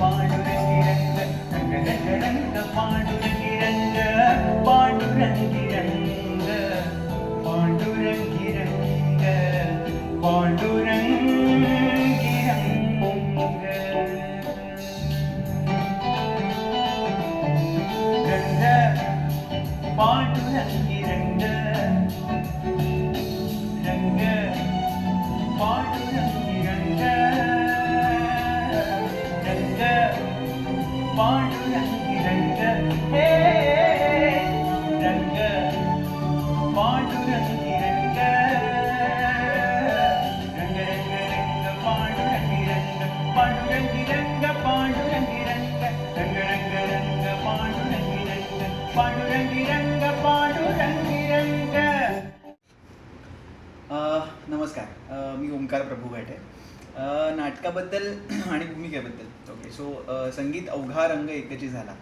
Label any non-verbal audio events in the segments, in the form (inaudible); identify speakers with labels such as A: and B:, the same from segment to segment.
A: पांडुरंगी रंग रंग रंग
B: नमस्कार. मी ओंकार प्रभू घाटे. नाटकाबद्दल (clears throat) आणि भूमिकेबद्दल. ओके सो संगीत अवघा रंग एकची झाला.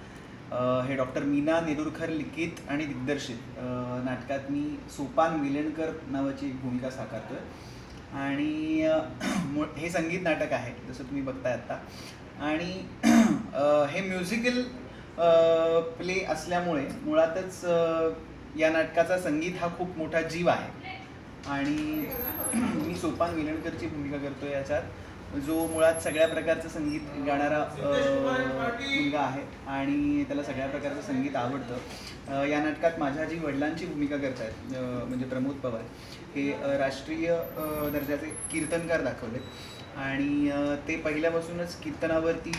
B: हे डॉक्टर मीना नेरुरकर लिखित आणि दिग्दर्शित. नाटकात मी सोपान विलेणकर नावाची भूमिका साकारतोय. आणि (clears throat) हे संगीत नाटक आहे जसं तुम्ही बघताय आत्ता आणि (clears throat) हे म्युझिकल प्ले असल्यामुळे मुळातच या नाटकाचा संगीत हा खूप मोठा जीव आहे. आणि (clears throat) मी सोपान विलणकरची भूमिका करतो याच्यात जो मुळात सगळ्या प्रकारचं संगीत गाणारा मुलगा आहे आणि त्याला सगळ्या प्रकारचं संगीत आवडतं. या नाटकात माझ्या जी वडिलांची भूमिका करतायत म्हणजे प्रमोद पवार. हे राष्ट्रीय दर्जाचे कीर्तनकार दाखवले. आणि ते पहिल्यापासूनच कीर्तनावरती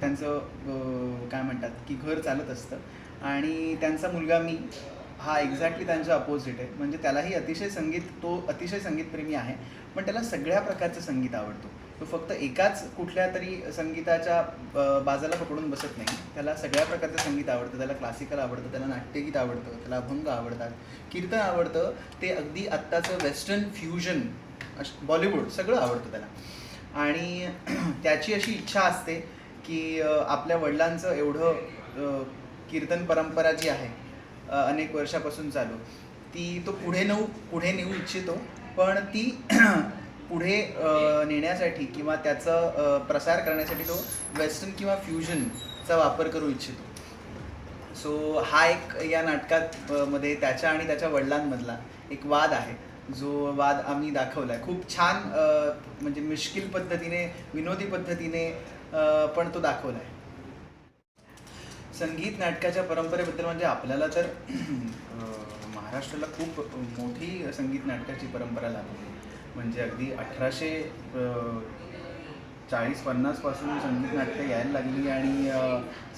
B: त्यांचं काय म्हणतात की घर चालत असतं. आणि त्यांचा मुलगा मी हा एक्झॅक्टली त्यांच्या अपोजिट आहे. म्हणजे त्यालाही अतिशय संगीत तो अतिशय संगीतप्रेमी आहे. पण त्याला सगळ्या प्रकारचं संगीत आवडतो. तो फक्त एकाच कुठल्या तरी संगीताच्या बाजाला पकडून बसत नाही. त्याला सगळ्या प्रकारचं संगीत आवडतं. त्याला क्लासिकल आवडतं त्याला नाट्यगीत आवडतं त्याला अभंग आवडतात कीर्तन आवडतं. ते अगदी आत्ताचं वेस्टर्न फ्युजन बॉलिवूड सगळं आवडतं त्याला. आणि (clears throat) त्याची अशी इच्छा असते की आपल्या वडिलांचं एवढं कीर्तन परंपरा जी आहे अनेक वर्षापासून चालू. ती तो पुढे नेऊ पुढे नेऊ इच्छितो पण ती (clears throat) पुढे नेण्यासाठी किंवा त्याचं प्रसार करण्यासाठी तो वेस्टर्न किंवा फ्युजनचा वापर करू इच्छितो. सो हा एक या नाटकात मध्ये त्याच्या आणि त्याच्या वडिलांमधला एक वाद आहे. जो वाद आम्ही दाखवला आहे खूप छान म्हणजे मिश्किल पद्धतीने विनोदी पद्धतीने पण तो दाखवला आहे संगीत नाटकाच्या परंपरेबद्दल म्हणजे आपल्याला तर महाराष्ट्राला खूप मोठी संगीत नाटकाची परंपरा लागली. म्हणजे अगदी अठराशे चाळीस पन्नासपासून संगीत नाटकं यायला लागली आणि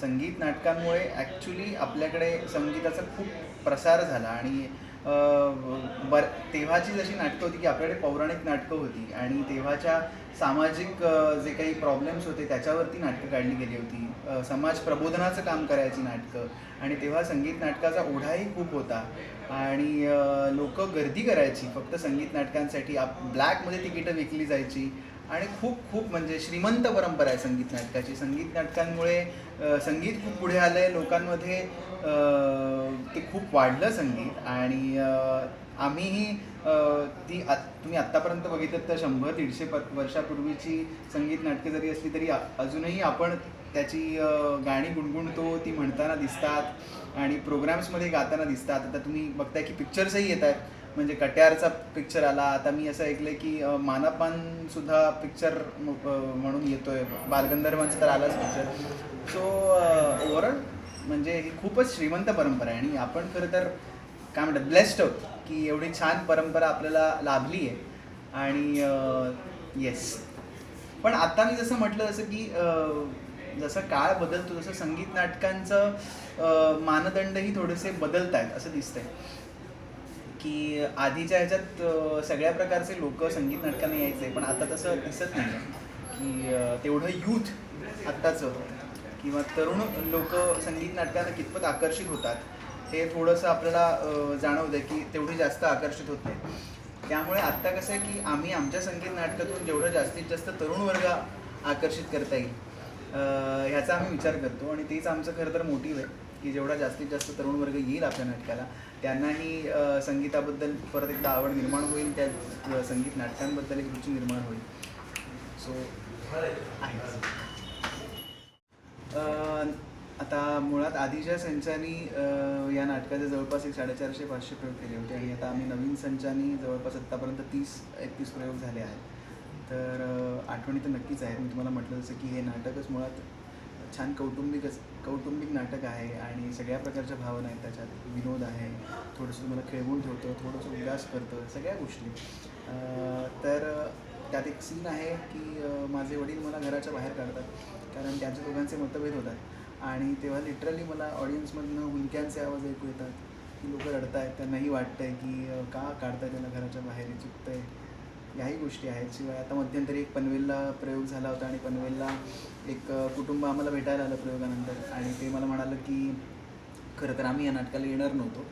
B: संगीत नाटकांमुळे ॲक्च्युली आपल्याकडे संगीताचा खूप प्रसार झाला आणि बर तेव्हाची जशी नाटकं होती की आपल्याकडे पौराणिक नाटकं होती आणि तेव्हाच्या सामाजिक जे काही प्रॉब्लेम्स होते त्याच्यावरती नाटकं काढली गेली होती. समाज प्रबोधनाचं काम करायची नाटकं आणि तेव्हा संगीत नाटकाचा ओढाही खूप होता. आणि लोक गर्दी करायची. फक्त संगीत नाटकांसाठी आप ब्लॅकमध्ये तिकीटं विकली जायची. आणि खूप खूप म्हणजे श्रीमंत परंपरा आहे संगीत नाटकाची. संगीत नाटकांमुळे संगीत खूप पुढे आलं आहे लोकांमध्ये ते खूप वाढलं संगीत आणि आम्हीही ती आत तुम्ही आत्तापर्यंत बघितलं तर शंभर दीडशे प वर्षापूर्वीची संगीत नाटकं जरी असली तरी अजूनही आपण त्याची गाणी गुणगुणतो. ती म्हणताना दिसतात आणि प्रोग्राम्समध्ये गाताना दिसतात. आता तुम्ही बघताय की पिक्चर्सही येत आहेत. म्हणजे कट्यारचा पिक्चर आला. आता मी असं ऐकलंय की मानापान सुद्धा पिक्चर म्हणून येतोय. बालगंधर्वांचं तर आलाच पिक्चर सो ओव्हरऑल म्हणजे ही खूपच श्रीमंत परंपरा आहे आणि आपण खरं तर काय म्हणतात ब्लेस्ड आहोत की एवढी छान परंपरा आपल्याला लाभली आहे. आणि येस पण आता मी जसं म्हटलं जसं की जसं काळ बदलतो तसं संगीत नाटकांचं मानदंडही थोडेसे बदलत आहेत असं दिसतंय. की आधीच्या ह्याच्यात सगळ्या प्रकारचे लोक संगीत नाटकांना यायचे पण आता तसं दिसत नाही की तेवढं यूथ आत्ताचं किंवा तरुण लोक संगीत नाटकांना कितपत आकर्षित होतात हे थोडंसं आपल्याला जाणवतं की तेवढी जास्त आकर्षित होत नाही. त्यामुळे आत्ता कसं आहे की आम्ही आमच्या संगीत नाटकातून जेवढं जास्तीत जास्त तरुण वर्ग आकर्षित करता येईल ह्याचा आम्ही विचार करतो आणि तेच आमचं खरं तर मोटिव्ह आहे. की जेवढा जास्तीत जास्त तरुण वर्ग येईल आपल्या नाटकाला त्यांनाही संगीताबद्दल परत एकदा आवड निर्माण होईल त्या संगीत नाटकांबद्दल एक रुची निर्माण होईल. सो आहे. आता मुळात आधीच्या संचानी या नाटकाचे जवळपास एक साडेचारशे पाचशे प्रयोग केले होते आणि आता आम्ही नवीन संचानी जवळपास आत्तापर्यंत तीस एकतीस प्रयोग झाले आहेत. तर आठवणी तर नक्कीच आहेत. मी तुम्हाला म्हटलं जसं की हे नाटकच मुळात छान कौटुंबिकच कौटुंबिक नाटक आहे आणि सगळ्या प्रकारच्या भावना आहेत त्याच्यात. विनोद आहे थोडंसं तुम्हाला खेळवून ठेवतं थोडंसं उल्हास करतं सगळ्या गोष्टी. तर त्यात एक सीन आहे की माझे वडील मला घराच्या बाहेर काढतात कारण त्यांच्या दोघांचे मतभेद होतात. आणि तेव्हा लिटरली मला ऑडियन्समधनं हुलक्यांचे आवाज ऐकू येतात की लोक रडत आहेत त्यांनाही वाटतं आहे की का काढताय त्यांना घराच्या बाहेर चुकतं आहे याही गोष्टी आहेत. शिवाय आता मध्यंतरी एक पनवेलला प्रयोग झाला होता आणि पनवेलला एक कुटुंब आम्हाला भेटायला आलं प्रयोगानंतर. आणि ते मला म्हणालं की खरं तर आम्ही या नाटकाला येणार नव्हतो.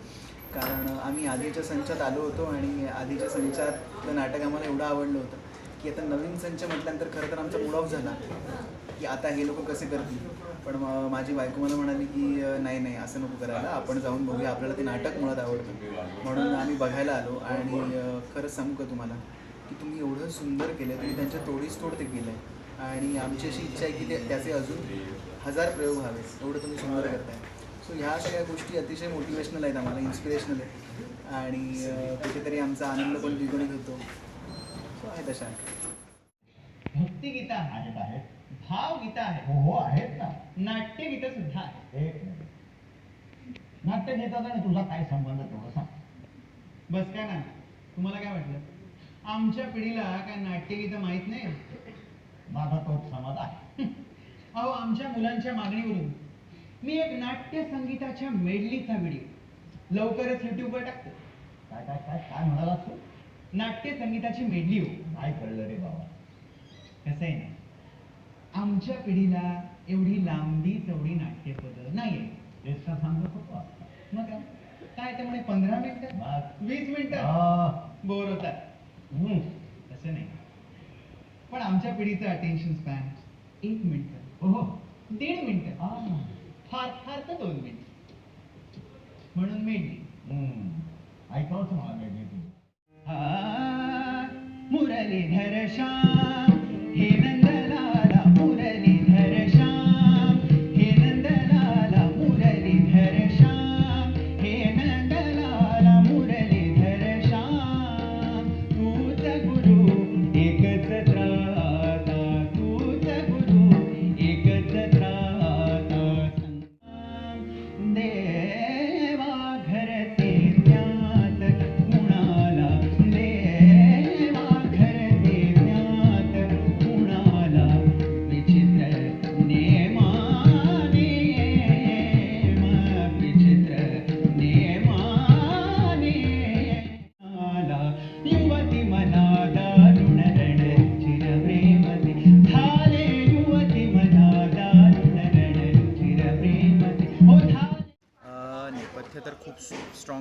B: कारण आम्ही आधीच्या संचात आलो होतो आणि आधीच्या संचातलं नाटक आम्हाला एवढं आवडलं होतं की आता नवीन संच म्हटल्यानंतर खरं तर आमचा मूड ऑफ झाला की आता हे लोक कसे करतील. पण माझी बायको मला म्हणाली की नाही नाही असं नको करायला. आपण जाऊन बघूया. आपल्याला ते नाटक मुळात आवडतं. म्हणून आम्ही बघायला आलो आणि खरं खरंच सांगू का तुम्हाला? की तुम्ही एवढं सुंदर केलं तुम्ही त्यांच्या तोडीस तोड ते केलं आहे आणि आमची अशी इच्छा आहे की ते त्याचे अजून हजार प्रयोग व्हावे एवढं तुम्ही सुंदर करताय. सो ह्या सगळ्या गोष्टी अतिशय मोटिवेशनल आहेत आम्हाला इन्स्पिरेशनल आहेत. आणि कुठेतरी आमचा आनंद पण द्विगुणित होतो. सो आहे तशा.
A: भक्तिगीतं आहे
C: आहेत आहेत.
A: भावगीतं आहे
C: हो हो आहेत ना.
A: नाट्यगीतं सुद्धा आहे
C: नाट्य घेतात आणि तुझा काय संबंध तेवढं सांग.
A: बस काय ना तुम्हाला काय वाटलं? आमच्या पिढीला काय नाट्यगीतं माहीत नाही?
C: माझा तोच समज आहे.
A: अहो आमच्या मुलांच्या मागणीवरून मी एक नाट्य संगीताच्या मेडलीचा व्हिडिओ. लवकरच युट्यूबवर टाकतो.
C: काय काय काय काय म्हणाला तू?
A: नाट्य संगीताची मेडली हो.
C: काय कळलं रे बाबा?
A: कसं आहे ना? आमच्या पिढीला एवढी लांबी चवढी नाट्यपद नाहीये.
C: तेच का सांगत होतो
A: मग काय? काय त्यामुळे पंधरा मिनिटं? वीस मिनिटं? बोर होतात. तसं नाही. पण आमच्या पिढीचं अटेन्शन स्पॅन एक मिनिट
C: हो
A: दीड मिनिट फार फार तर दोन मिनिट म्हणून
C: मला मेडली तुझी
A: हा, मुरलीधर श्याम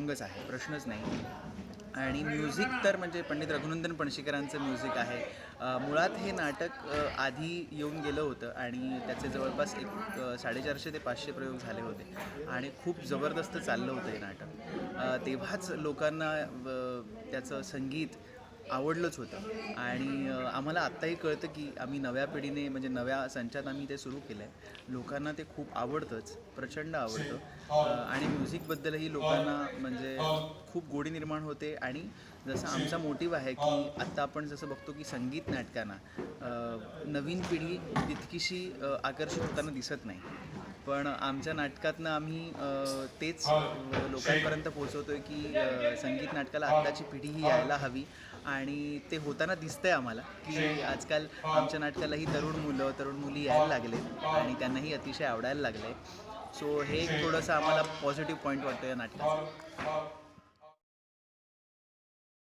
B: अभंगच आहे प्रश्नच नाही. आणि म्युझिक तर म्हणजे पंडित रघुनंदन पणशीकरांचं म्युझिक आहे. मुळात हे नाटक आधी येऊन गेलं होतं आणि त्याचे जवळपास एक साडेचारशे ते पाचशे प्रयोग झाले होते. आणि खूप जबरदस्त चाललं होतं हे नाटक. तेव्हाच लोकांना त्याचं संगीत आवडलंच होतं. आणि आम्हाला आत्ताही कळतं की आम्ही नव्या पिढीने म्हणजे नव्या संचात आम्ही ते सुरू केलं आहे लोकांना ते खूप आवडतंच प्रचंड आवडतं. आणि म्युझिकबद्दलही लोकांना म्हणजे खूप गोडी निर्माण होते. आणि जसं आमचा मोटिव्ह आहे की आत्ता आपण जसं बघतो की संगीत नाटकांना नवीन पिढी तितकीशी आकर्षित होताना दिसत नाही. पण आमच्या नाटकातनं आम्ही तेच लोकांपर्यंत पोहोचवतोय की अ, संगीत नाटकाला आत्ताची पिढी ही यायला हवी आणि ते होताना दिसतंय आम्हाला की आजकाल आमच्या नाटकालाही तरुण मुलं तरुण मुली यायला लागले आणि त्यांनाही अतिशय आवडायला लागले सो हे एक थोडंसं आम्हाला पॉझिटिव्ह पॉईंट वाटतं या नाटकाचं.